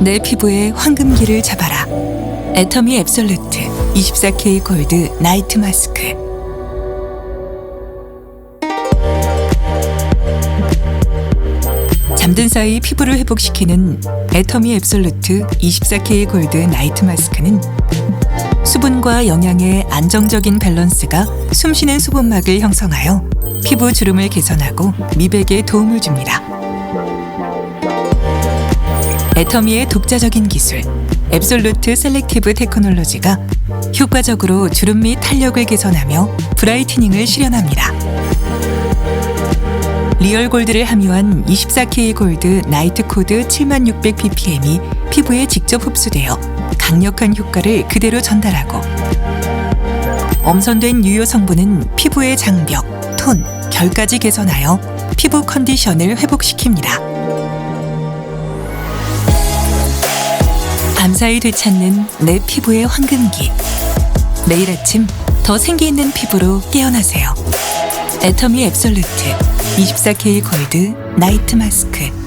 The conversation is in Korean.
내 피부에 황금기를 잡아라. 애터미 앱솔루트 24K 골드 나이트 마스크. 잠든 사이 피부를 회복시키는 애터미 앱솔루트 24K 골드 나이트 마스크는 수분과 영양의 안정적인 밸런스가 숨쉬는 수분막을 형성하여 피부 주름을 개선하고 미백에 도움을 줍니다. 애터미의 독자적인 기술 앱솔루트 셀렉티브 테크놀로지가 효과적으로 주름 및 탄력을 개선하며 브라이트닝을 실현합니다. 리얼 골드를 함유한 24K 골드 나이트 코드 7600ppm이 피부에 직접 흡수되어 강력한 효과를 그대로 전달하고 엄선된 유효 성분은 피부의 장벽, 톤, 결까지 개선하여 피부 컨디션을 회복시킵니다. 밤사이 되찾는 내 피부의 황금기. 매일 아침 더 생기 있는 피부로 깨어나세요. 애터미 앱솔루트 24K 골드 나이트 마스크.